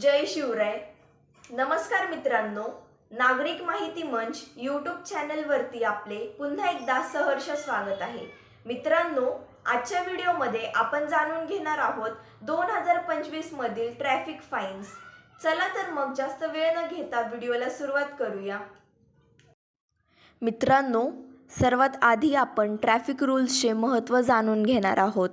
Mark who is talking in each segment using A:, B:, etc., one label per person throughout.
A: जय शिवराय. नमस्कार मित्रांनो नागरिक माहिती मंच यूट्यूब चॅनलवरती आपले पुन्हा एकदा सहर्ष स्वागत आहे. मित्रांनो आजच्या व्हिडिओमध्ये आपण जाणून घेणार आहोत दोन हजार पंचवीसमधील ट्रॅफिक फाईन्स चला तर मग जास्त वेळ न घेता व्हिडिओला सुरुवात करूया. मित्रांनो सर्वात आधी आपण ट्रॅफिक रूल्सचे महत्त्व जाणून घेणार आहोत.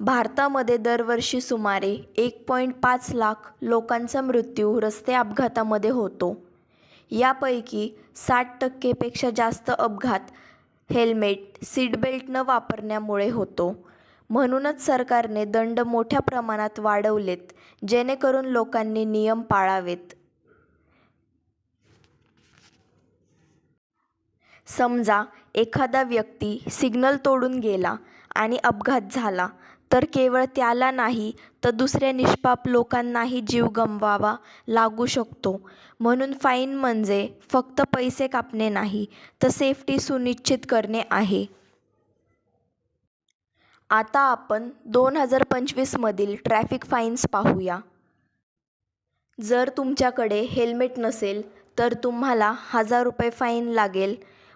A: भारतामध्ये दरवर्षी सुमारे एक पॉईंट पाच लाख लोकांचा मृत्यू रस्ते अपघातामध्ये होतो. यापैकी साठ टक्केपेक्षा जास्त अपघात हेल्मेट सीटबेल्ट न वापरण्यामुळे होतो. म्हणूनच सरकारने दंड मोठ्या प्रमाणात वाढवलेत जेणेकरून लोकांनी नियम पाळावेत. समजा एखादा व्यक्ती सिग्नल तोडून गेला आणि अपघात झाला तर केवळ त्याला नाही तर दुसऱ्या निष्पाप लोकांनाही जीव गमवावा लागू शकतो. म्हणून फाईन म्हणजे फक्त पैसे कापणे नाही तर सेफ्टी सुनिश्चित करणे आहे. आता आपण दोन हजार पंचवीसमधील ट्रॅफिक फाईन्स पाहूया. जर तुमच्याकडे हेल्मेट नसेल तर तुम्हाला हजार रुपये फाईन लागेल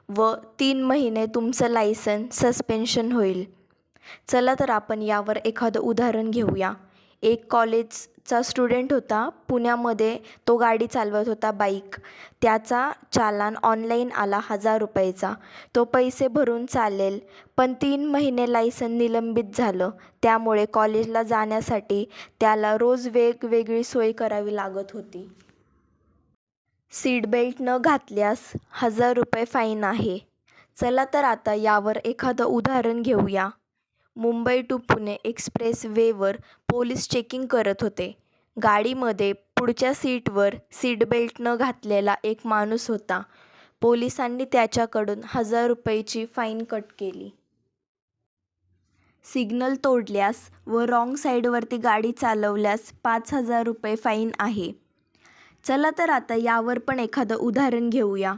A: व तीन महिने तुमचं लायसन सस्पेन्शन होईल. चला तर आपण यावर एखादं उदाहरण घेऊया. एक कॉलेजचा स्टुडंट होता. पुण्यामध्ये तो गाडी चालवत होता बाईक. त्याचा चालान ऑनलाईन आला हजार रुपयाचा. तो पैसे भरून चालेल पण तीन महिने लायसन निलंबित झालं. त्यामुळे कॉलेजला जाण्यासाठी त्याला रोज वेगवेगळी सोय करावी लागत होती. सीट बेल्ट न घातल्यास हजार रुपये फाईन आहे. चला तर आता यावर एखादं उदाहरण घेऊया. मुंबई टू पुणे एक्सप्रेस वेवर पोलीस चेकिंग करत होते. गाडीमध्ये पुढच्या सीटवर सीटबेल्ट न घातलेला एक माणूस होता. पोलिसांनी त्याच्याकडून हजार रुपयाची फाईन कट केली. सिग्नल तोडल्यास व रॉंग साईडवरती गाडी चालवल्यास पाच हजार रुपये फाईन आहे. चला तर आता यावर पण एखादं उदाहरण घेऊया.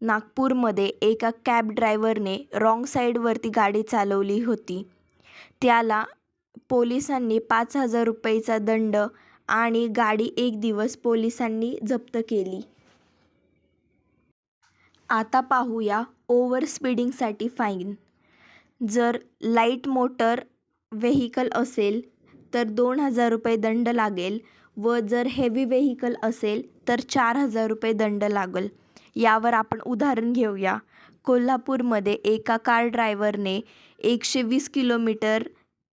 A: नागपूरमध्ये एका कॅब ड्रायव्हरने रॉंग साईडवरती गाडी चालवली होती. त्याला पोलिसांनी पाच हजार रुपयेचा दंड आणि गाडी एक दिवस पोलिसांनी जप्त केली. आता पाहूया ओव्हर स्पीडिंगसाठी फाईन. जर लाइट मोटर व्हेकल असेल तर दोन हजार रुपये दंड लागेल व जर हेवी व्हेकल असेल तर चार हजार रुपये दंड लागेल. यावर आपण उदाहरण घेऊया. कोल्हापूरमध्ये एका कार ड्रायव्हरने एकशे वीस किलोमीटर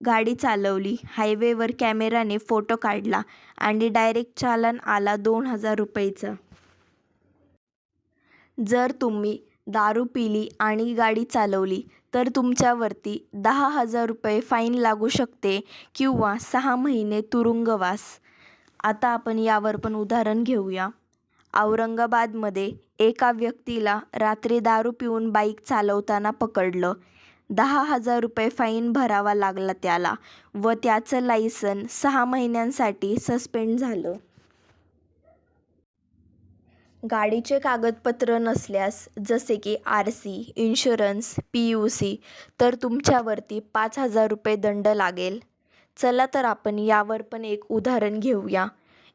A: गाडी चालवली. हायवेवर कॅमेराने फोटो काढला आणि डायरेक्ट चालन आला दोन हजार रुपयेचा. जर तुम्ही दारू पिली आणि गाडी चालवली तर तुमच्यावरती दहा हजार रुपये फाईन लागू शकते किंवा सहा महिने तुरुंगवास. आता आपण यावर पण उदाहरण घेऊया. औरंगाबादमध्ये एका व्यक्तीला रात्री दारू पिऊन बाईक चालवताना पकडलं. दहा हजार रुपये फाईन भरावा लागला त्याला व त्याचं लायसन सहा महिन्यांसाठी सस्पेंड झालं. गाडीचे कागदपत्र नसल्यास जसे की R C insurance P U C तर तुमच्यावरती पाच हजार रुपये दंड लागेल. चला तर आपण यावर पण एक उदाहरण घेऊया.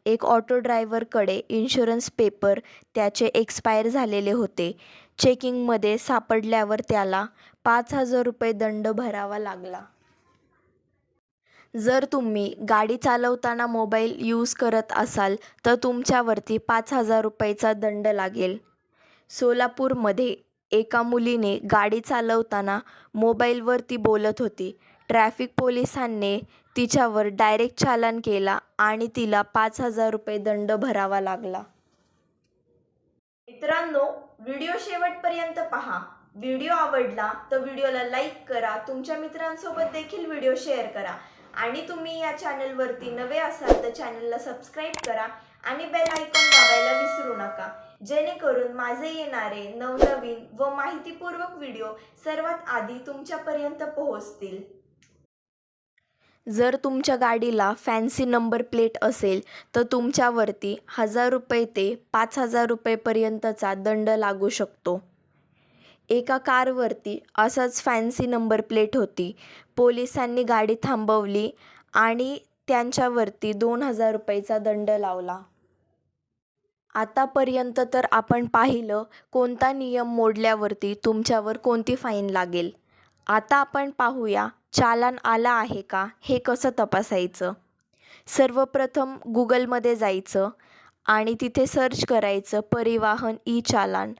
A: एक ऑटो ड्रायव्हरकडे इन्शुरन्स पेपर त्याचे एक्सपायर झालेले होते. चेकिंगमध्ये सापडल्यावर त्याला पाच हजार रुपये दंड भरावा लागला. जर तुम्ही गाडी चालवताना मोबाईल यूज करत असाल तर तुमच्यावरती पाच हजार रुपयेचा दंड लागेल. सोलापूरमध्ये एका मुलीने गाडी चालवताना मोबाईलवरती बोलत होती. ट्रॅफिक पोलिसांनी तिच्यावर डायरेक्ट चालन केला आणि तिला पाच हजार रुपये दंड भरावा लागला. मित्रांनो व्हिडिओ शेवटपर्यंत पहा. व्हिडिओ आवडला तर व्हिडिओला लाईक करा. तुमच्या मित्रांसोबत देखील व्हिडिओ शेअर करा. आणि तुम्ही या चॅनलवरती नवे असाल तर चॅनलला सबस्क्राईब करा आणि बेल आयकॉन दाबायला विसरू नका. जेणेकरून माझे येणारे नवनवीन व माहितीपूर्वक व्हिडिओ सर्वात आधी तुमच्यापर्यंत पोहोचतील. जर तुमच्या गाडीला फॅन्सी नंबर प्लेट असेल तर तुमच्यावरती हजार रुपये ते पाच हजार रुपयेपर्यंतचा दंड लागू शकतो. एका कारवरती असाच फॅन्सी नंबर प्लेट होती. पोलिसांनी गाडी थांबवली आणि त्यांच्यावरती दोन हजार रुपयेचा दंड लावला. आतापर्यंत तर आपण पाहिलं कोणता नियम मोडल्यावरती तुमच्यावर कोणती फाईन लागेल. आता आपण पाहूया चालान आला आहे का? हे कसं तपासायचं? सर्वप्रथम गुगलमध्ये जायचं आणि तिथे सर्च करायचं परिवाहन ई चालान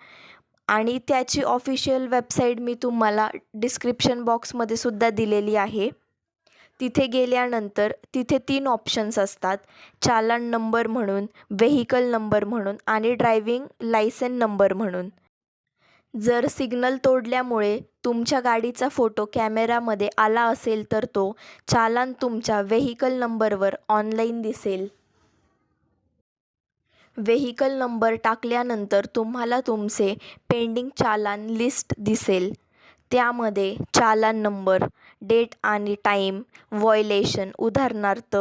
A: आणि त्याची ऑफिशियल वेबसाईट मी तुम्हाला डिस्क्रिप्शन बॉक्समध्ये सुद्धा दिलेली आहे. तिथे गेल्यानंतर तिथे तीन ऑप्शन्स असतात. चालान नंबर म्हणून व्हेकल नंबर म्हणून आणि ड्रायव्हिंग लायसन नंबर म्हणून. जर सिग्नल तोडल्यामुळे तुमच्या गाडीचा फोटो कॅमेरामध्ये आला असेल तर तो चालान तुमच्या व्हेकल नंबरवर ऑनलाईन दिसेल. व्हेइकल नंबर टाकल्यानंतर तुम्हाला तुमचे पेंडिंग चालान लिस्ट दिसेल. त्यामध्ये चालान नंबर डेट आणि टाईम व्हॉयलेशन उदाहरणार्थ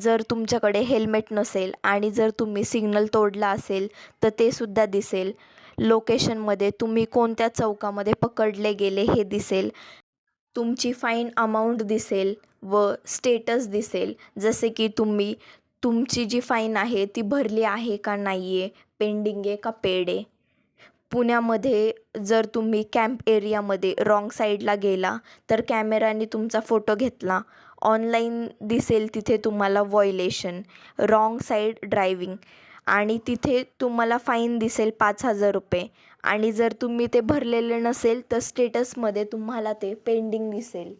A: जर तुमच्याकडे हेल्मेट नसेल आणि जर तुम्ही सिग्नल तोडला असेल तर ते सुद्धा दिसेल. लोकेशनमध्ये तुम्ही कोणत्या चौकामध्ये पकडले गेले हे दिसेल. तुमची फाईन अमाऊंट दिसेल व स्टेटस दिसेल. जसे की तुम्ही तुमची जी फाईन आहे ती भरली आहे का नाही आहे पेंडिंग आहे का पेड आहे? पुण्यामध्ये जर तुम्ही कॅम्प एरियामध्ये रॉंग साईडला गेला तर कॅमेराने तुमचा फोटो घेतला. ऑनलाईन दिसेल तिथे तुम्हाला वॉयलेशन रॉंग साईड ड्रायविंग आणि तिथे तुम्हाला फाईन दिसेल पाच हजार रुपये. आणि जर तुम्ही ते भरलेले नसेल तर स्टेटसमध्ये तुम्हाला ते पेंडिंग दिसेल.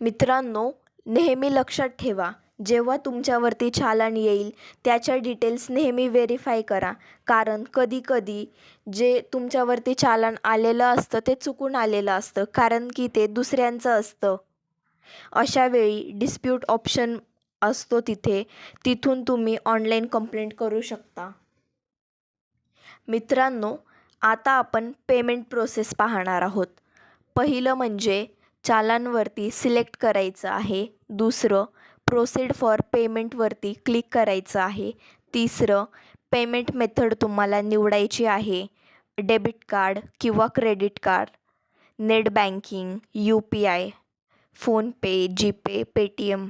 A: मित्रांनो नेहमी लक्षात ठेवा जेव्हा तुमच्यावरती चालान येईल त्याच्या डिटेल्स नेहमी व्हेरीफाय करा. कारण कधीकधी जे तुमच्यावरती चालान आलेलं असतं ते चुकून आलेलं असतं. कारण की ते दुसऱ्यांचं असतं. अशा वेळी डिस्प्यूट ऑप्शन असतो तिथे. तिथून तुम्ही ऑनलाईन कंप्लेंट करू शकता. मित्रांनो आता आपण पेमेंट प्रोसेस पाहणार आहोत. पहिलं म्हणजे चालानवरती सिलेक्ट करायचं आहे. दुसरं प्रोसीड फॉर पेमेंटवरती क्लिक करायचं आहे. तिसरं पेमेंट मेथड तुम्हाला निवडायची आहे. डेबिट कार्ड किंवा credit card net banking U P I PhonePe GPay Paytm.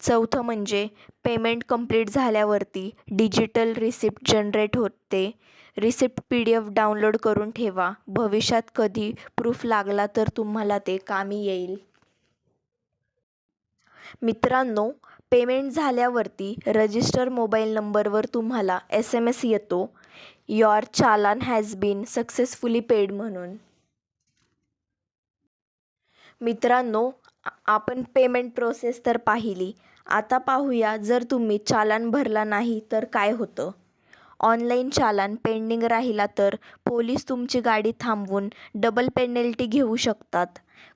A: चौथं म्हणजे पेमेंट कंप्लीट झाल्यावरती डिजिटल रिसिप्ट जनरेट होते. Receipt P D F download करून ठेवा. भविष्यात कधी प्रूफ लागला तर तुम्हाला ते कामी येईल. मित्रांनो पेमेंट झाल्यावरती रजिस्टर मोबाईल नंबरवर तुम्हाला एस एम एस येतो. Your challan has been successfully paid म्हणून. मित्रांनो आपण पेमेंट प्रोसेस तर पाहिली. आता पाहूया जर तुम्ही चालान भरला नाही तर काय होतं? ऑनलाईन चालान पेंडिंग राहिला तर पोलीस तुमची गाडी थांबवून डबल पेनल्टी घेऊ शकतात.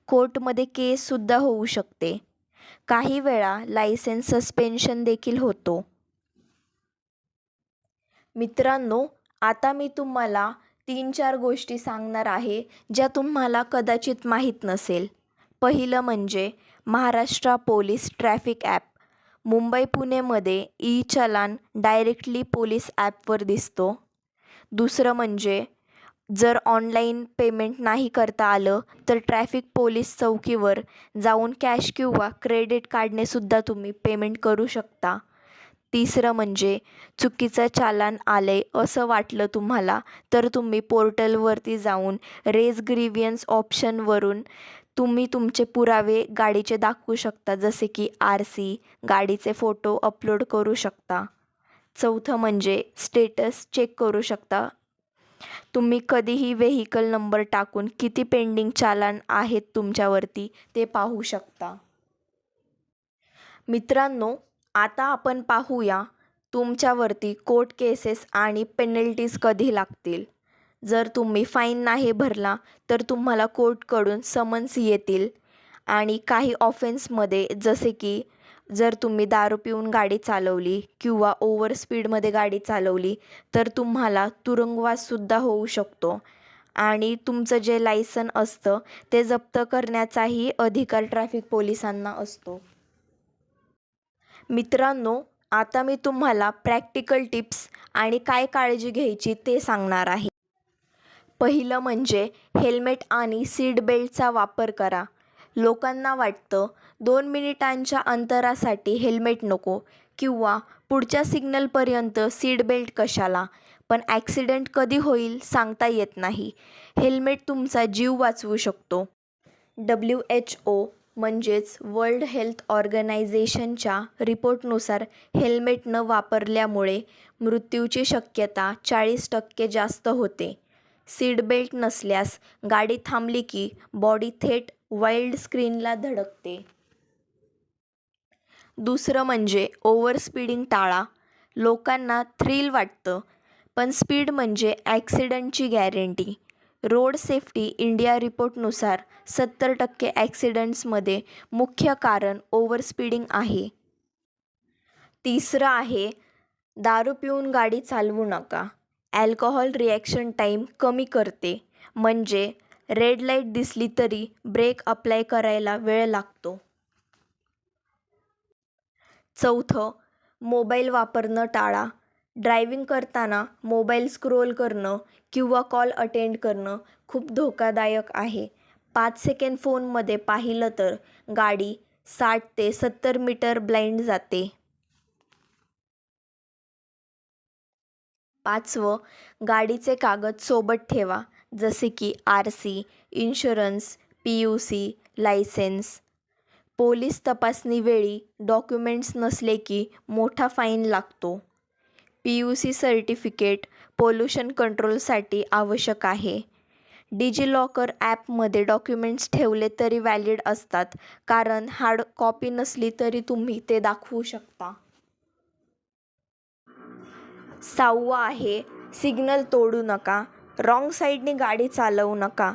A: कोर्टमध्ये केससुद्धा होऊ शकते. काही वेळा लायसेन्स सस्पेन्शन देखील होतो. मित्रांनो आता मी तुम्हाला तीन चार गोष्टी सांगणार आहे ज्या तुम्हाला कदाचित माहीत नसेल. पहिलं म्हणजे Maharashtra police traffic app Mumbai पुणेमध्ये ई चलान डायरेक्टली पोलीस ॲपवर दिसतो. दुसरं म्हणजे जर ऑनलाईन पेमेंट नाही करता आलं तर ट्रॅफिक पोलीस चौकीवर जाऊन कॅश किंवा क्रेडिट कार्डने सुद्धा तुम्ही पेमेंट करू शकता. तिसरं म्हणजे चुकीचं चालान आले असं वाटलं तुम्हाला तर तुम्ही पोर्टलवरती जाऊन रेज ग्रीवियन्स ऑप्शनवरून तुम्ही तुमचे पुरावे गाडीचे दाखवू शकता जसे की आर सी गाडीचे फोटो अपलोड करू शकता. चौथं म्हणजे स्टेटस चेक करू शकता. तुम्ही कधीही व्हेइकल नंबर टाकून किती पेंडिंग चालान आहेत तुमच्यावरती ते पाहू शकता. मित्रांनो आता आपण पाहूया तुमच्यावरती कोर्ट केसेस आणि पेनल्टीज कधी लागतील. जर तुम्ही फाईन नाही भरला तर तुम्हाला कोर्टकडून समन्स येतील. आणि काही ऑफेन्समध्ये जसे की जर तुम्ही दारू पिऊन गाडी चालवली किंवा ओव्हर स्पीडमध्ये गाडी चालवली तर तुम्हाला तुरुंगवाससुद्धा होऊ शकतो. आणि तुमचं जे लायसन असतं ते जप्त करण्याचाही अधिकार ट्रॅफिक पोलिसांना असतो. मित्रांनो आता मी तुम्हाला प्रॅक्टिकल टिप्स आणि काय काळजी घ्यायची ते सांगणार आहे. पहिलं म्हणजे हेल्मेट आणि सीट बेल्टचा वापर करा. लोकांना वाटतं दोन मिनिटांच्या अंतरासाठी हेल्मेट नको किंवा पुढच्या सिग्नलपर्यंत सीट बेल्ट कशाला पण ॲक्सिडेंट कधी होईल सांगता येत नाही. हेल्मेट तुमचा जीव वाचवू शकतो. डब्ल्यू एच ओ म्हणजेच वर्ल्ड हेल्थ ऑर्गनायझेशनच्या रिपोर्टनुसार हेल्मेट न वापरल्यामुळे मृत्यूची शक्यता चाळीस टक्के जास्त होते. सीट बेल्ट नसल्यास गाडी थांबली की बॉडी थेट वाईल्ड स्क्रीनला धडकते. दुसरं म्हणजे ओव्हर स्पीडिंग टाळा. लोकांना थ्रिल वाटतं पण स्पीड म्हणजे ॲक्सिडंटची गॅरंटी. रोड सेफ्टी इंडिया रिपोर्टनुसार सत्तर टक्के ॲक्सिडंट्समध्ये मुख्य कारण ओव्हर स्पीडिंग आहे. तिसरं आहे दारू पिऊन गाडी चालवू नका. ॲल्कोहोल रिॲक्शन टाईम कमी करते. म्हणजे रेड लाइट दिसली तरी ब्रेक अप्लाय करायला वेळ लागतो. चौथं मोबाईल वापरणं टाळा. ड्रायव्हिंग करताना मोबाईल स्क्रोल करणं किंवा कॉल अटेंड करणं खूप धोकादायक आहे. पाच सेकंड फोनमध्ये पाहिलं तर गाडी साठ ते सत्तर मीटर ब्लाइंड जाते. पाचवं गाडीचे कागद सोबत ठेवा. जसे की R C insurance P U C licence. Police तपासणीवेळी डॉक्युमेंट्स नसले की मोठा फाईन लागतो. P U C certificate pollution कंट्रोलसाठी आवश्यक आहे. डिजिलॉकर ॲपमध्ये डॉक्युमेंट्स ठेवले तरी व्हॅलिड असतात कारण हार्ड कॉपी नसली तरी तुम्ही ते दाखवू शकता. सहावं आहे सिग्नल तोडू नका. रॉंग साईडने गाडी चालवू नका.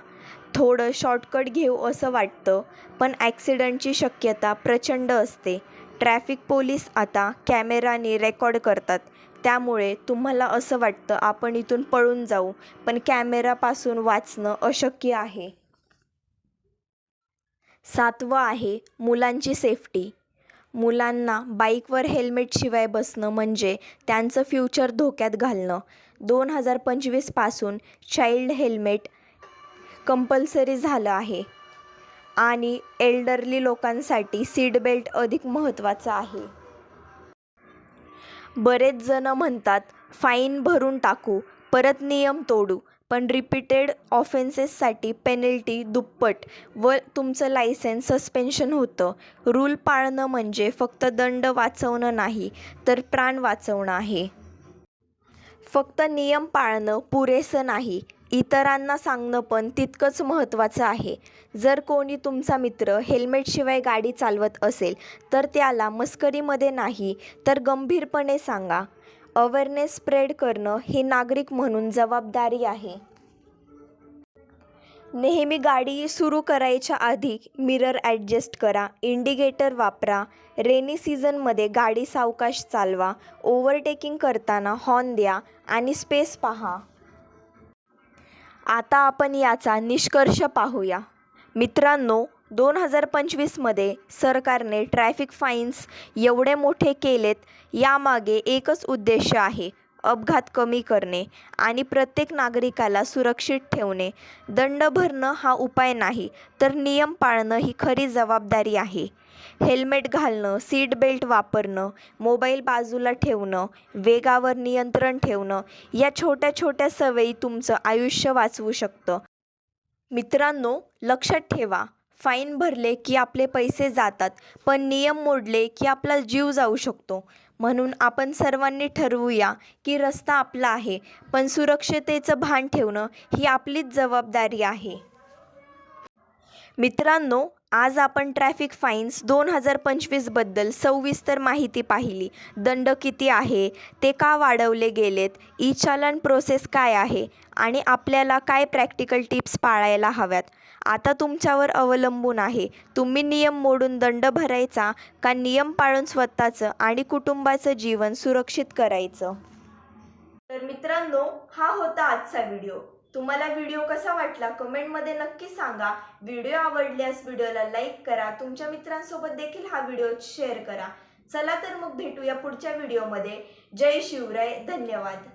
A: थोडं शॉर्टकट घेऊ असं वाटतं पण ॲक्सिडंटची शक्यता प्रचंड असते. ट्रॅफिक पोलीस आता कॅमेराने रेकॉर्ड करतात. त्यामुळे तुम्हाला असं वाटतं आपण इथून पळून जाऊ पण कॅमेरापासून वाचणं अशक्य आहे. सातवं आहे मुलांची सेफ्टी मुलांना बाईकवर हेल्मेटशिवाय बसणं म्हणजे त्यांचं फ्युचर धोक्यात घालणं. दोन हजार पंचवीसपासून चाइल्ड हेल्मेट कंपल्सरी झालं आहे. आणि एल्डरली लोकांसाठी सीट बेल्ट अधिक महत्त्वाचं आहे. बरेच जण म्हणतात फाईन भरून टाकू परत नियम तोडू पण रिपीटेड ऑफेन्सेससाठी पेनल्टी दुप्पट व तुमचं लायसेन्स सस्पेन्शन होतं. रूल पाळणं म्हणजे फक्त दंड वाचवणं नाही तर प्राण वाचवणं आहे. फक्त नियम पाळणं पुरेसं नाही. इतरांना सांगणं पण तितकंच महत्त्वाचं आहे. जर कोणी तुमचा मित्र हेल्मेटशिवाय गाडी चालवत असेल तर त्याला मस्करीमध्ये नाही तर गंभीरपणे सांगा. अवेअरनेस स्प्रेड करणं ही नागरिक म्हणून जबाबदारी आहे. नेहमी गाडी सुरू करायच्या आधी मिरर ॲडजस्ट करा इंडिकेटर वापरा रेनी सीझनमध्ये गाडी सावकाश चालवा ओव्हरटेकिंग करताना हॉर्न द्या आणि स्पेस पहा. आता आपण याचा निष्कर्ष पाहूया. मित्रांनो दोन हजार पंचवीसमध्ये सरकारने ट्रॅफिक फाईन्स एवढे मोठे केलेत यामागे एकच उद्देश आहे अपघात कमी करणे आणि प्रत्येक नागरिकाला सुरक्षित ठेवणे. दंड भरणं हा उपाय नाही तर नियम पाळणं ही खरी जबाबदारी आहे. हेल्मेट घालणं सीट बेल्ट वापरणं मोबाईल बाजूला ठेवणं वेगावर नियंत्रण ठेवणं या छोट्या छोट्या सवयी तुमचं आयुष्य वाचवू शकतं. मित्रांनो लक्षात ठेवा फाईन भरले की आपले पैसे जातात पण नियम मोडले की आपला जीव जाऊ शकतो. म्हणून आपण सर्वांनी ठरवूया की रस्ता आपला आहे पण सुरक्षतेचं भान ठेवणं ही आपलीच जबाबदारी आहे. मित्रांनो आज आपण ट्रॅफिक फाईन्स दोन हजार पंचवीसबद्दल सविस्तर माहिती पाहिली. दंड किती आहे? ते का वाढवले गेलेत? ई चालन प्रोसेस काय आहे? आणि आपल्याला काय प्रॅक्टिकल टिप्स पाळायला हव्यात? आता तुमच्यावर अवलंबून आहे. तुम्ही नियम मोडून दंड भरायचा का नियम पाळून स्वतःचं आणि कुटुंबाचं जीवन सुरक्षित करायचं? तर मित्रांनो हा होता आजचा व्हिडिओ तुम्हाला व्हिडिओ कसा वाटला कमेंटमध्ये नक्की सांगा. व्हिडिओ आवडल्यास व्हिडिओला लाईक करा. तुमच्या मित्रांसोबत देखील हा व्हिडिओ शेअर करा. चला तर मग भेटूया पुढच्या व्हिडिओमध्ये. जय शिवराय. धन्यवाद.